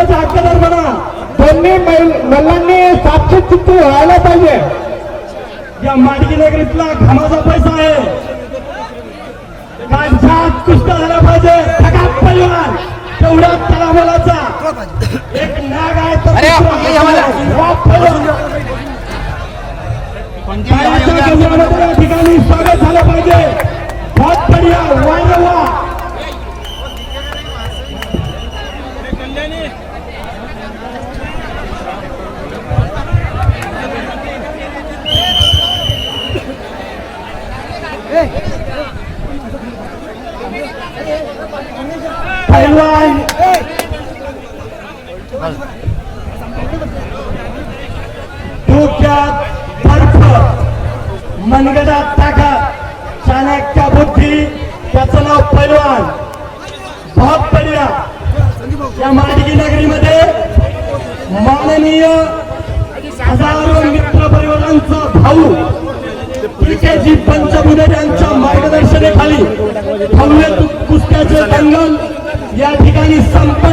इनामाचा हक्कदार बना दोन्ही मैल- मल्लांनी सातशे चित्ती व्हायला पाहिजे. या माडगी नगरीतला घामाचा पैसा आहे. कुस्त्या झाला पाहिजे. ठकाप पैलवान तेवढा तलामलाचा एक नाग आहे तर या ठिकाणी स्वागत झालं पाहिजे. बहुत बढिया वाह पैलवान डोक्यात बर्फ मनगडात ताकद चाणक्य बुद्धी त्याचं नाव पैलवान. भाग बढिया या माडगी नगरीमध्ये माननीय हजारो मित्र परिवारांचा भाऊ जी पंचमुने यांच्या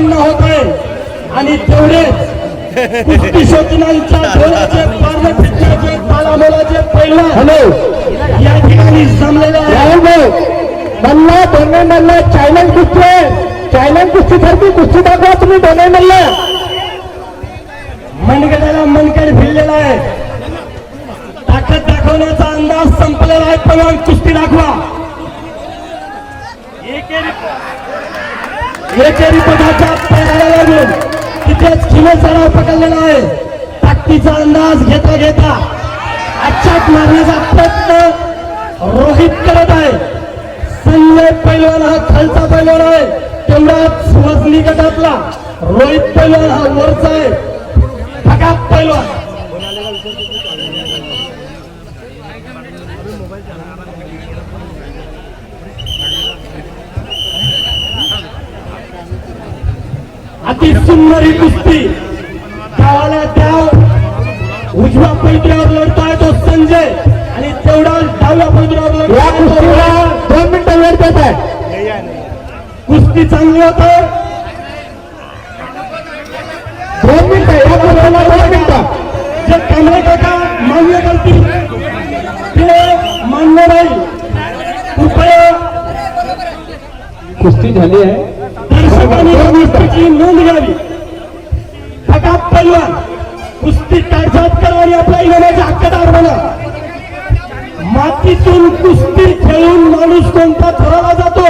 संपन्न होत. आहे आणि तेवढेच कुस्ती शोधनांच्या ढोलाचे पार्लपिठाचे तालामोलाचे पैलवान हॅलो. या ठिकाणी जमलेले मल्ला मल्ला कुस्ती आहे. कुस्ती सारखी कुस्ती दाखवा तुम्ही दोन्ही मल्ला. मनगडाला मनकड भिडलेला आहे. ताकद दाखवण्याचा अंदाज संपलेला आहे. पण कुस्ती दाखवा. एकेरी पदाच्या पैराला लागून तिथेच खिमे पकडलेला आहे. ताकदीचा अंदाज घेता घेता अचाट मारण्याचा प्रयत्न रोहित करत आहे. संजय पैलवान हा खालचा पैलवान आहे. तेवढाच वजनी गटातला रोहित पैलवान हा वरचा आहे. फकात पैलवान. अति सुंदर ही कुस्ती. त्यावाला त्या उजव्या पैत्र्यावर लढताय तो संजय. आणि तेवढा डाव्या पैत्र्यावर या कुस्तीला लढताय दोन मिनिटं वेळ देत आहे. कुस्ती चांगली होत. दोन मिनिटं या कुस्तीला दोन मिनिटं. जे कांबळे काका मान्य करतील. ते मान्य नाही. कृपया कुस्ती झाली आहे. कुस्तीची नोंद घ्यावी. फकात पैलवान कुस्ती काढसात करा आणि आपल्या इनामाचे हक्कदार बना मातीतून कुस्ती खेळून माणूस कोणता थराला जातो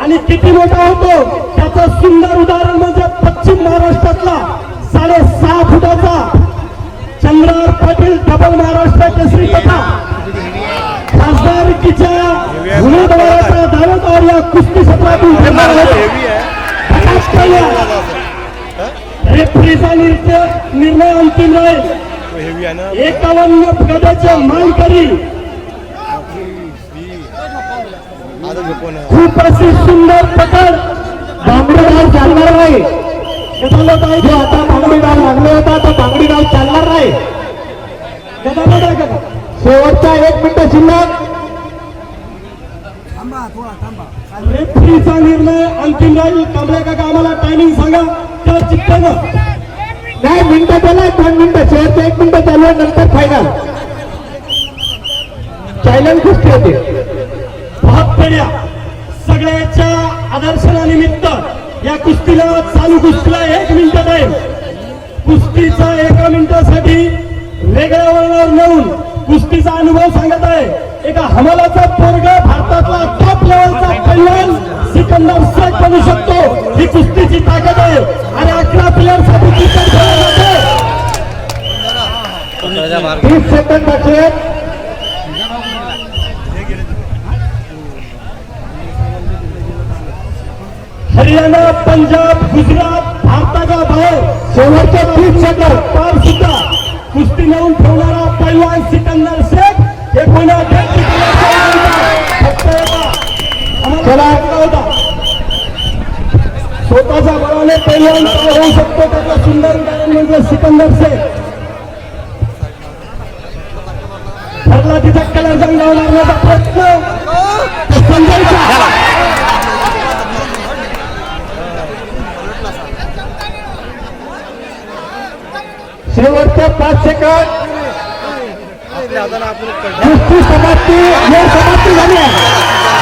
आणि किती मोठा होतो त्याचं सुंदर उदाहरण म्हणजे पश्चिम महाराष्ट्रातला साडेसहा फुटाचा चंद्रार पाटील डबल महाराष्ट्र केसरी तथा खासदारकीच्या उमेदवाराच्या दावेदार या कुस्ती सत्रातून ठरणार रेफरीचा निर्णय अंतिम राहील. एकावन्न गटाच्या मानकरी. खूप अशी सुंदर पकड बांगडी चालणार नाही. गदालत आता बांगडी लागले होता तो बांगडी चालणार नाही. शेवटचा एक मिनिट शिल्लक रेफरीचा निर्णय अंतिम राहील. कांबळे काका आम्हाला टायमिंग सांगा. त्या चित्तानं नाही मिनिटं दिलाय दोन मिनिटं. शेवटचं एक मिनिटं चालू आहे, नंतर फायनल चायलंज कुस्ती होते. बहुत बढिया सगळ्याच्या आदर्शनानिमित्त या कुस्तीला चालू कुस्तीला एक मिनिट आहे कुस्तीचा एका मिनिटासाठी वेगळ्या वळणावर नेऊन कुस्तीचा अनुभव सांगत आहे. एका हमलाचा पोरग भारतातला टॉप लेवलचा पैलवान सिकंदर शेख बनू शकतो. ही कुस्तीची ताकद आहे. आणि अकरा प्लेअरसाठी तीस सेकंद बाकी हरियाणा पंजाब गुजरात भारताच्या बाहेर. शेवटच्या तीस सेकंद. पार सुद्धा कुस्ती लावून ठेवणारा पैलवान सिकंदर शेख हे पुन्हा होता. स्वतःच्या बळाने पैलवान होऊ शकतो त्याचा सुंदर उदाहरण म्हणजे सिकंदर शेख ठरला तिचा कलर जंगावर प्रयत्न तो संजयचा. सेकंद कुस्ती समाप्ती वेळ समाप्ती झाली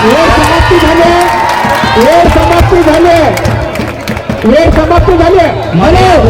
वेळ समाप्ती झाली वेळ समाप्ती झाली वेळ समाप्ती झाली म्हणून